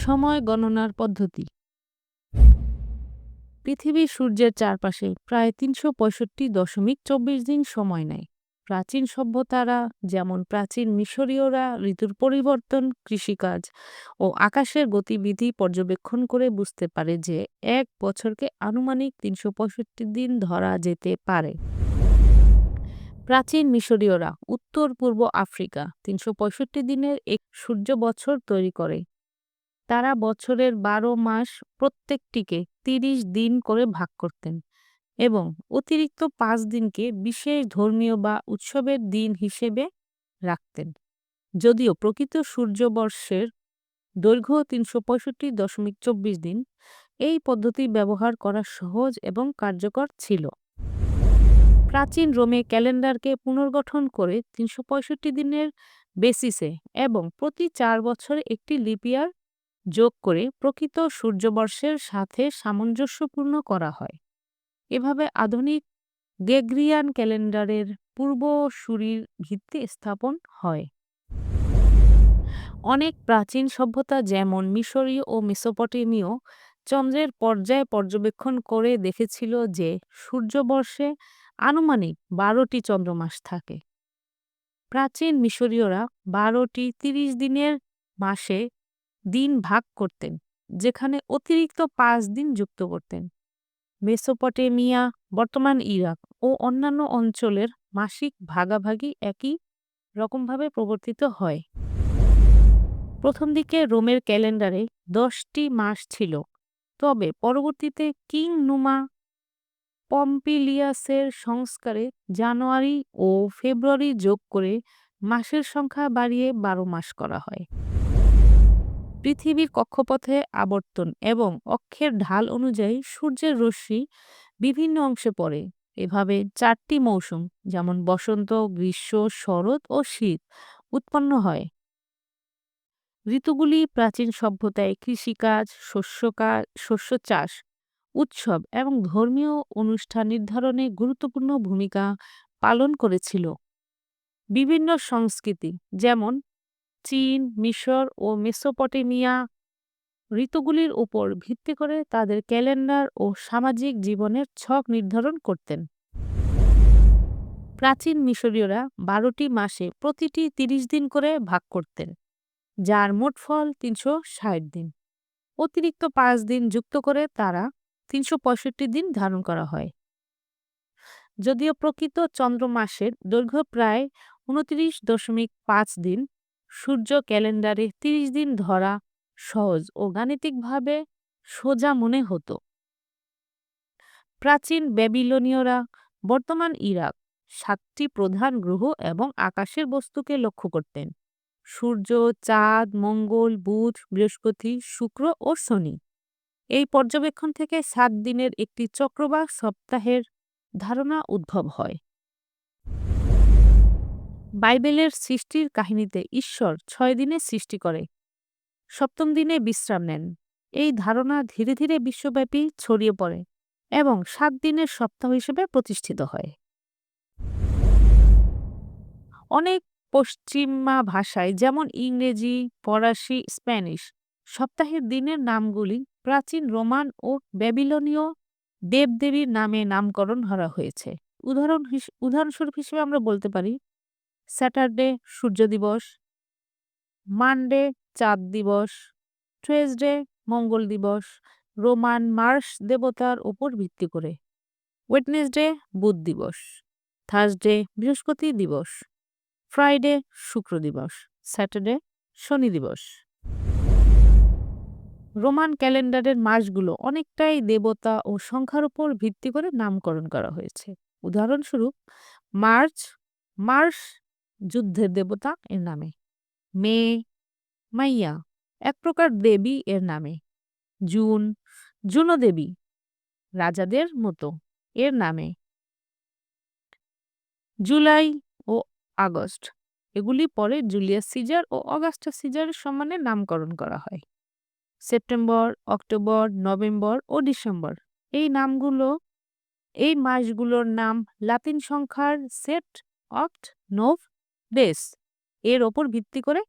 সময় গণনার পদ্ধতি। পৃথিবী সূর্যের চারপাশে প্রায় তিনশো পঁয়ষট্টি দশমিক চব্বিশ দিন সময় নেয়। প্রাচীন সভ্যতারা, যেমন প্রাচীন মিশরীয়রা, ঋতুর পরিবর্তন, কৃষিকাজ ও আকাশের গতিবিধি পর্যবেক্ষণ করে বুঝতে পারে যে এক বছরকে আনুমানিক তিনশো পঁয়ষট্টি দিন ধরা যেতে পারে। প্রাচীন মিশরীয়রা উত্তর পূর্ব আফ্রিকা তিনশো পঁয়ষট্টি দিনের এক সূর্য বছর তৈরি করে। তারা বছরের বারো মাস প্রত্যেকটিকে তিরিশ দিন করে ভাগ করতেন এবং অতিরিক্ত পাঁচ দিনকে বিশেষ ধর্মীয় বা উৎসবের দিন হিসেবে রাখতেন। যদিও প্রকৃত সূর্যবর্ষের দৈর্ঘ্য তিনশো পঁয়ষট্টি দশমিক চব্বিশ দিন, এই পদ্ধতি ব্যবহার করা সহজ এবং কার্যকর ছিল। প্রাচীন রোমে ক্যালেন্ডারকে পুনর্গঠন করে তিনশো পঁয়ষট্টি দিনের বেসিসে এবং প্রতি চার বছরে একটি লিপিয়ার যোগ করে প্রকৃত সূর্যবর্ষের সাথে সামঞ্জস্যপূর্ণ করা হয়। এভাবে আধুনিক গ্রেগরিয়ান ক্যালেন্ডারের পূর্বসূরির ভিত্তি স্থাপন হয়। অনেক প্রাচীন সভ্যতা যেমন মিশরীয় ও মেসোপটেমীয় চন্দ্রের পর্যায়ে পর্যবেক্ষণ করে দেখেছিল যে সূর্যবর্ষে আনুমানিক বারোটি চন্দ্রমাস থাকে। প্রাচীন মিশরীয়রা বারোটি তিরিশ দিনের মাসে দিন ভাগ করতেন, যেখানে অতিরিক্ত পাঁচ দিন যুক্ত করতেন। মেসোপটেমিয়া, বর্তমান ইরাক ও অন্যান্য অঞ্চলের মাসিক ভাগাভাগি একই রকমভাবে প্রবর্তিত হয়। প্রথম দিকে রোমের ক্যালেন্ডারে দশটি মাস ছিল, তবে পরবর্তীতে কিং নুমা পম্পিলিয়াসের সংস্কারে জানুয়ারি ও ফেব্রুয়ারি যোগ করে মাসের সংখ্যা বাড়িয়ে বারো মাস করা হয়। পৃথিবীর কক্ষপথে আবর্তন এবং অক্ষের ঢাল অনুযায়ী সূর্যের রশ্মি বিভিন্ন অংশে পড়ে। এভাবে চারটি মৌসুম, যেমন বসন্ত, গ্রীষ্ম, শরৎ ও শীত, উৎপন্ন হয়। ঋতুগুলি প্রাচীন সভ্যতায় কৃষিকাজ শস্য কাজ শস্য চাষ, উৎসব এবং ধর্মীয় অনুষ্ঠান নির্ধারণে গুরুত্বপূর্ণ ভূমিকা পালন করেছিল। বিভিন্ন সংস্কৃতি, যেমন চীন, মিশর ও মেসোপটেমিয়া ঋতুগুলির উপর ভিত্তি করে তাদের ক্যালেন্ডার ও সামাজিক জীবনের ছক নির্ধারণ করতেন। প্রাচীন মিশরীয়রা বারোটি মাসে প্রতিটি তিরিশ দিন করে ভাগ করতেন, যার মোট ফল তিনশো ষাট দিন। অতিরিক্ত পাঁচ দিন যুক্ত করে তারা তিনশো পঁয়ষট্টি দিন ধারণ করা হয়। যদিও প্রকৃত চন্দ্র মাসের দৈর্ঘ্য প্রায় উনত্রিশ দশমিক পাঁচ দিন সূর্য ক্যালেন্ডারে তিরিশ দিন ধরা সহজ ও গাণিতিকভাবে সোজা মনে হতো। প্রাচীন ব্যাবিলনীয়রা, বর্তমান ইরাক, সাতটি প্রধান গ্রহ এবং আকাশের বস্তুকে লক্ষ্য করতেন। সূর্য, চাঁদ, মঙ্গল, বুধ, বৃহস্পতি, শুক্র ও শনি। এই পর্যবেক্ষণ থেকে সাত দিনের একটি চক্র বা সপ্তাহের ধারণা উদ্ভব হয়। বাইবেলের সৃষ্টির কাহিনীতে ঈশ্বর ছয় দিনে সৃষ্টি করে। সপ্তম দিনে বিশ্রাম নেন। এই ধারণা ধীরে ধীরে বিশ্বব্যাপী ছড়িয়ে পড়ে এবং সাত দিনের সপ্তাহ হিসেবে প্রতিষ্ঠিত হয়। অনেক পশ্চিমা ভাষায় যেমন ইংরেজি, ফরাসি, স্প্যানিশ, সপ্তাহের দিনের নামগুলি প্রাচীন রোমান ও ব্যাবিলনীয় দেবদেবীর নামে নামকরণ করা হয়েছে। উদাহরণ উদাহরণস্বরূপ হিসেবে আমরা বলতে পারি স্যাটারডে সূর্য দিবস, মানডে চাঁদ দিবস, টুয়েসডে মঙ্গল দিবস, রোমান মার্স দেবতার ওপর ভিত্তি করে। ওয়েডনেসডে বুধ দিবস, থার্সডে বৃহস্পতি দিবস, ফ্রাইডে শুক্র দিবস, স্যাটারডে শনি দিবস। রোমান ক্যালেন্ডারের মাসগুলো অনেকটাই দেবতা ও সংখ্যার উপর ভিত্তি করে নামকরণ করা হয়েছে। উদাহরণস্বরূপ, মার্চ মার্স যুদ্ধের দেবতা এর নামে। মে, মাইয়া, এক প্রকার দেবী এর নামে। জুন জুনো দেবী রাজাদের মতো এর নামে। জুলাই ও আগস্ট, এগুলি পরে জুলিয়াস সিজার ও অগাস্টা সিজারের সম্মানে নামকরণ করা হয়। সেপ্টেম্বর, অক্টোবর, নভেম্বর ও ডিসেম্বর, এই নামগুলো, এই মাসগুলোর নাম লাতিন সংখ্যার সেট, অক্ট, নোভ ডেস এর ওপর ভিত্তি করে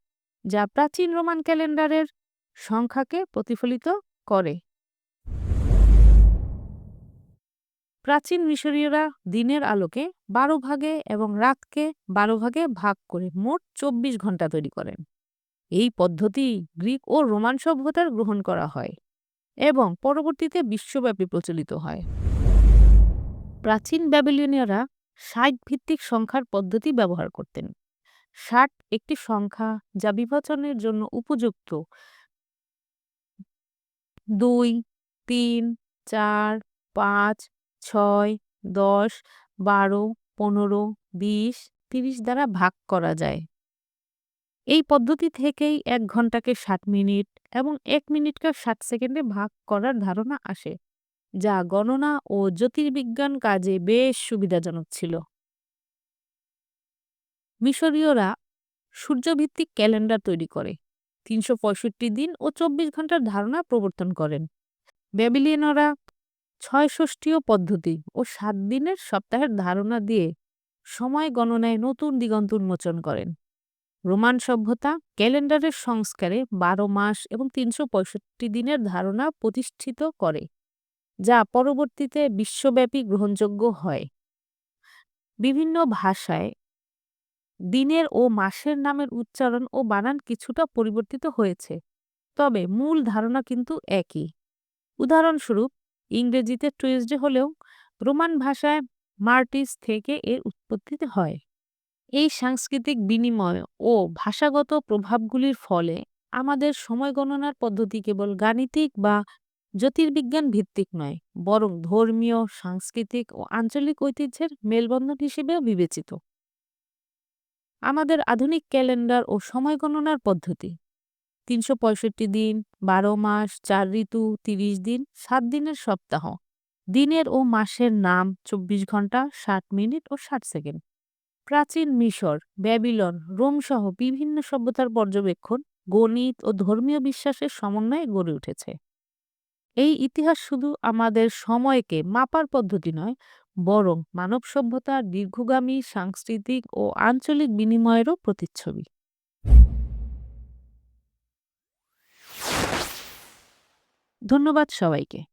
যা প্রাচীন রোমান ক্যালেন্ডারের সংখ্যাকে প্রতিফলিত করে। প্রাচীন মিশরীয়রা দিনের আলোকে বারো ভাগে এবং রাতকে বারো ভাগে ভাগ করে মোট চব্বিশ ঘণ্টা তৈরি করেন। এই পদ্ধতি গ্রিক ও রোমান সভ্যতার গ্রহণ করা হয় এবং পরবর্তীতে বিশ্বব্যাপী প্রচলিত হয়। প্রাচীন ব্যাবিলনীয়রা ষাট ভিত্তিক সংখ্যার পদ্ধতি ব্যবহার করতেন। ষাট একটি সংখ্যা যা বিভাজনের জন্য উপযুক্ত। দুই, তিন, চার, পাঁচ, ছয়, দশ, বারো, পনেরো, বিশ, তিরিশ দ্বারা ভাগ করা যায়। এই পদ্ধতি থেকেই এক ঘন্টাকে ষাট মিনিট এবং এক মিনিটকে ষাট সেকেন্ডে ভাগ করার ধারণা আসে, যা গণনা ও জ্যোতির্বিজ্ঞান কাজে বেশ সুবিধাজনক ছিল। মিশরীয়রা সূর্যভিত্তিক ক্যালেন্ডার তৈরি করে, তিনশো পঁয়ষট্টি দিন ও চব্বিশ ঘণ্টার ধারণা প্রবর্তন করেন। ব্যাবিলিয়নরা ছয়ষষ্ঠীয় পদ্ধতি ও সাত দিনের সপ্তাহের ধারণা দিয়ে সময় গণনায় নতুন দিগন্ত উন্মোচন করেন। রোমান সভ্যতা ক্যালেন্ডারের সংস্কারে বারো মাস এবং তিনশো পঁয়ষট্টি দিনের ধারণা প্রতিষ্ঠিত করে, যা পরবর্তীতে বিশ্বব্যাপী গ্রহণযোগ্য হয়। বিভিন্ন ভাষায় দিনের ও মাসের নামের উচ্চারণ ও বানান কিছুটা পরিবর্তিত হয়েছে। তবে মূল ধারণা কিন্তু একই। উদাহরণস্বরূপ, ইংরেজিতে টুয়েসডে হলেও রোমান ভাষায় মার্টিস থেকে এর উৎপত্তি হয়। এই সাংস্কৃতিক বিনিময় ও ভাষাগত প্রভাবগুলির ফলে আমাদের সময় গণনার পদ্ধতি কেবল গাণিতিক বা জ্যোতির্বিজ্ঞান ভিত্তিক নয়, বরং ধর্মীয়, সাংস্কৃতিক ও আঞ্চলিক ঐতিহ্যের মেলবন্ধন হিসেবেও বিবেচিত। আমাদের আধুনিক ক্যালেন্ডার ও সময় গণনার পদ্ধতি। তিনশো পঁয়ষট্টি দিন, বারো মাস, চার ঋতু, তিরিশ দিন, সাত দিনের সপ্তাহ। দিনের ও মাসের নাম চব্বিশ ঘণ্টা, ষাট মিনিট ও ষাট সেকেন্ড। প্রাচীন মিশর, ব্যাবিলন, রোম সহ বিভিন্ন সভ্যতার পর্যবেক্ষণ, গণিত ও ধর্মীয় বিশ্বাসের সমন্বয়ে গড়ে উঠেছে। এই ইতিহাস শুধু আমাদের সময়কে মাপার পদ্ধতি নয় বরং মানব সভ্যতার দীর্ঘগামী সাংস্কৃতিক ও আঞ্চলিক বিনিময়েরও প্রতিচ্ছবি। ধন্যবাদ সবাইকে।